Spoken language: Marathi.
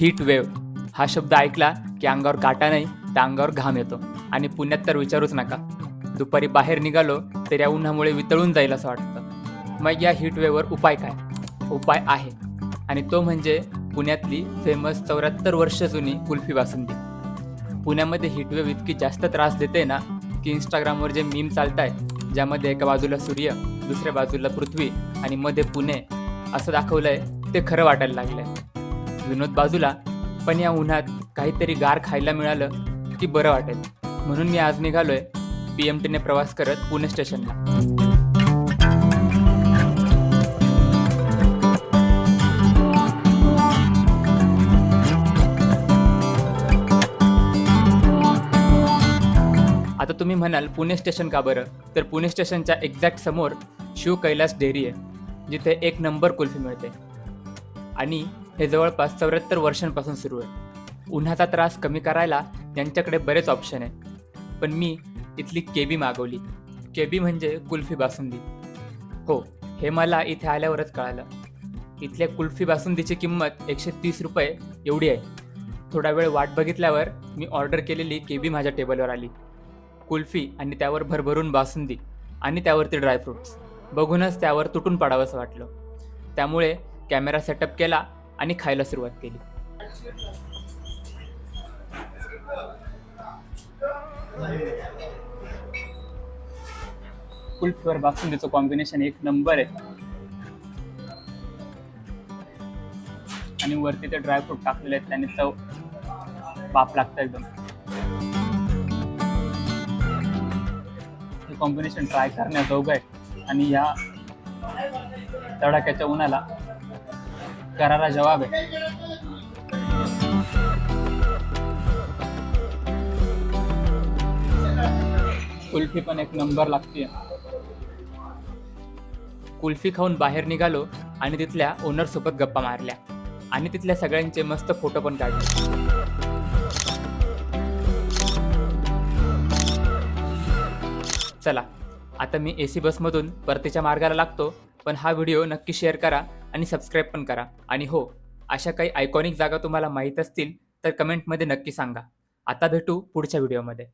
हीट वेव्ह हा शब्द ऐकला की अंगावर काटा नाही तर अंगावर घाम येतो. आणि पुण्यात तर विचारूच नका. दुपारी बाहेर निघालो तर या उन्हामुळे वितळून जाईल असं वाटतं. मग या हीट वेव्हवर उपाय काय? उपाय आहे. आणि तो म्हणजे पुण्यातली फेमस चौऱ्याहत्तर वर्ष जुनी कुल्फी बासुंदी पुण्यामध्ये हिटवेव इतकी जास्त त्रास देते ना की इंस्टाग्रामवर जे मीम चालत ज्यामध्ये एका बाजूला सूर्य दुसऱ्या बाजूला पृथ्वी आणि मध्ये पुणे असं दाखवलंय ते खरं वाटायला लागलंय. विनोद बाजूला पण या उन्हात काहीतरी गार खायला मिळालं की बरं वाटेल. म्हणून मी आज निघालोय पी एम टीने प्रवास करत पुणे स्टेशनला. आता तुम्ही म्हणाल पुणे स्टेशन का बरं? तर पुणे स्टेशनच्या एक्झॅक्ट समोर शिव कैलास डेअरी आहे जिथे एक नंबर कुल्फी मिळते. आणि हे जवळपास चौऱ्याहत्तर वर्षांपासून सुरू आहे. उन्हाचा त्रास कमी करायला त्यांच्याकडे बरेच ऑप्शन आहे पण मी इथली केबी मागवली. केबी म्हणजे कुल्फी बासुंदी. हो हे मला इथे आल्यावरच कळालं. इथल्या कुल्फी बासुंदीची किंमत एकशे तीस रुपये एवढी आहे. थोडा वेळ वाट बघितल्यावर मी ऑर्डर केलेली केबी माझ्या टेबलवर आली. कुल्फी आणि त्यावर भरभरून बासुंदी आणि त्यावरती ड्रायफ्रुट्स बघूनच त्यावर तुटून पडावंसं वाटलं. त्यामुळे कॅमेरा सेटअप केला आणि खायला सुरुवात केली. कुल्फीवर बासुंदीचं कॉम्बिनेशन एक नंबर आहे. आणि वरती ते ड्रायफ्रूट टाकलेले आहेत त्याने चव बाप लागतं एकदम. हे कॉम्बिनेशन ट्राय करण्याजोगं आहे. आणि या तडाख्याच्या उन्हाला करारा जवाब आहे. कुल्फी पण एक नंबर लागते कुल्फी खाऊन बाहेर निघालो आणि तिथल्या ओनर सोबत गप्पा मारल्या. आणि तिथल्या सगळ्यांचे मस्त फोटो पण काढले. चला आता मी ए सी बसमधून परतीच्या मार्गाला लागतो पण हा व्हिडिओ नक्की शेअर करा. आणि सबस्क्राईब पण करा. आणि हो अशा काही आयकॉनिक जागा तुम्हाला माहीत असतील तर कमेंटमध्ये नक्की सांगा. आता भेटू पुढच्या व्हिडिओमध्ये